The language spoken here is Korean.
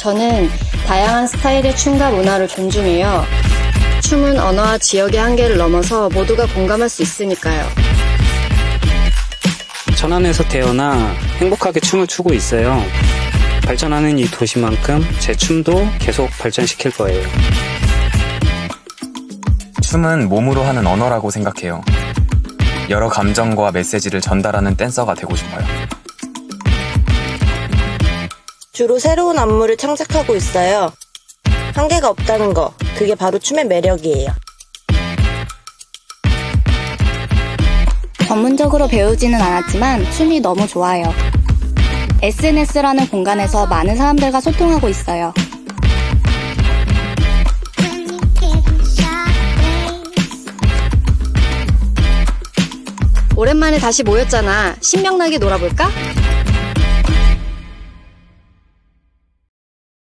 저는 다양한 스타일의 춤과 문화를 존중해요. 춤은 언어와 지역의 한계를 넘어서 모두가 공감할 수 있으니까요. 천안에서 태어나 행복하게 춤을 추고 있어요. 발전하는 이 도시만큼 제 춤도 계속 발전시킬 거예요. 춤은 몸으로 하는 언어라고 생각해요. 여러 감정과 메시지를 전달하는 댄서가 되고 싶어요. 주로 새로운 안무를 창작하고 있어요. 한계가 없다는 거, 그게 바로 춤의 매력이에요. 전문적으로 배우지는 않았지만 춤이 너무 좋아요. SNS라는 공간에서 많은 사람들과 소통하고 있어요. 오랜만에 다시 모였잖아. 신명나게 놀아볼까?